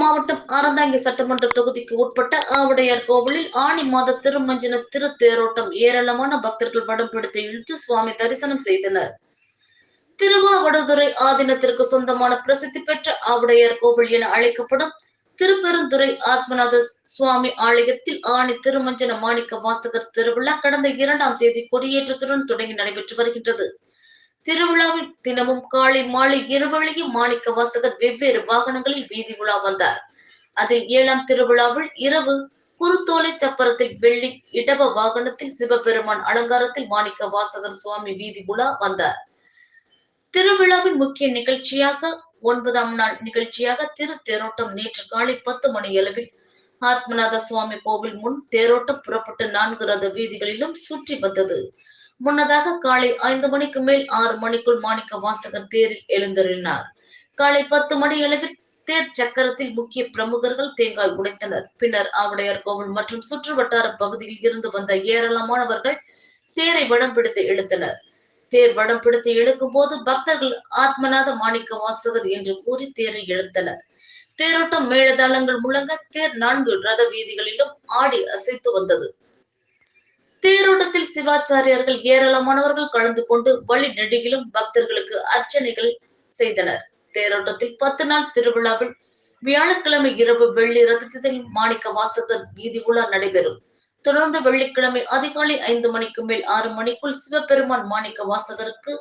மாவட்டம் அறந்தாங்கி சட்டமன்ற தொகுதிக்கு உட்பட்ட ஆவுடையார் கோவிலில் ஆணி மாத திருமஞ்சன திருத்தேரோட்டம் ஏராளமான பக்தர்கள் படம் பிடித்து இழுத்து சுவாமி தரிசனம் செய்தனர். திருவாவடுதுறை ஆதீனத்திற்கு சொந்தமான பிரசித்தி பெற்ற ஆவுடையார் கோவில் என அழைக்கப்படும் திருப்பெருந்துறை ஆத்மநாத சுவாமி ஆலயத்தில் ஆணி திருமஞ்சன மாணிக்க வாசகர் திருவிழா கடந்த இரண்டாம் தேதி கொடியேற்றத்துடன் தொடங்கி நடைபெற்று வருகின்றது. திருவிழாவில் தினமும் காலை மாலை இருவழியும் மாணிக்க வாசகர் வெவ்வேறு வாகனங்களில் வீதி உலா வந்தார். அதில் ஏழாம் திருவிழாவில் இரவு குருத்தோலை சப்பரத்தில் வெள்ளி இடவ வாகனத்தில் சிவபெருமான் அலங்காரத்தில் மாணிக்க வாசகர் சுவாமி வீதி உலா வந்தார். திருவிழாவின் முக்கிய நிகழ்ச்சியாக ஒன்பதாம் நாள் நிகழ்ச்சியாக திரு தேரோட்டம் நேற்று காலை பத்து மணி அளவில் ஆத்மநாத சுவாமி கோவில் முன் தேரோட்டம் புறப்பட்டு நான்கு ரத வீதிகளிலும் சுற்றி வந்தது. முன்னதாக காலை ஐந்து மணிக்கு மேல் ஆறு மணிக்குள் மாணிக்க வாசகர் தேரில் எழுந்தருளினார். காலை பத்து மணி அளவில் தேர் சக்கரத்தில் முக்கிய பிரமுகர்கள் தேங்காய் உடைத்தனர். பின்னர் ஆவுடையார் கோவில் மற்றும் சுற்று வட்டார பகுதியில் இருந்து வந்த ஏராளமானவர்கள் தேரை வடம் பிடித்து இழுத்தனர். தேர் வடம் பிடித்து இழுக்கும் போது பக்தர்கள் ஆத்மநாத மாணிக்க வாசகர் என்று கூறி தேரை இழுத்தனர். தேரோட்டம் மேளதாளங்கள் முழங்க தேர் நான்கு ரத வீதிகளிலும் ஆடி அசைத்து வந்தது. தேரோட்டத்தில் சிவாச்சாரியர்கள் ஏராளமானவர்கள் கலந்து கொண்டு வழி நெடுகிலும் பக்தர்களுக்கு அர்ச்சனைகள் செய்தனர். தேரோட்டத்தில் பத்து நாள் திருவிழாவில் வியாழக்கிழமை இரவு வெள்ளி ரதத்தில் மாணிக்க வாசகர் வீதி உலா நடைபெறும். தொடர்ந்து வெள்ளிக்கிழமை அதிகாலை ஐந்து மணிக்கு மேல் ஆறு மணிக்குள் சிவபெருமான் மாணிக்க வாசகருக்கு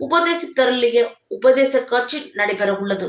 உபதேச தருளிய உபதேச காட்சி நடைபெற உள்ளது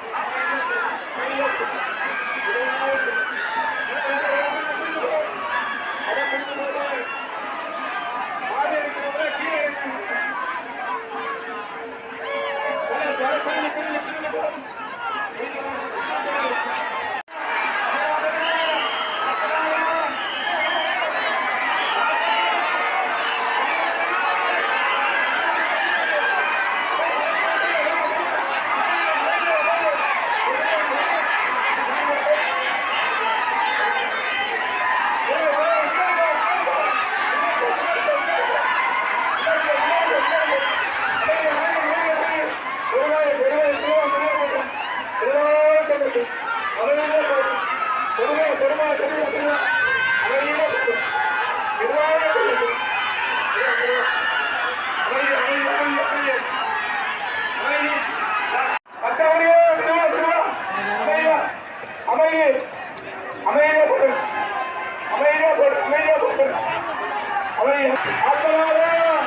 ஆ, போடு, போடு, மெதுவா, மெதுவா,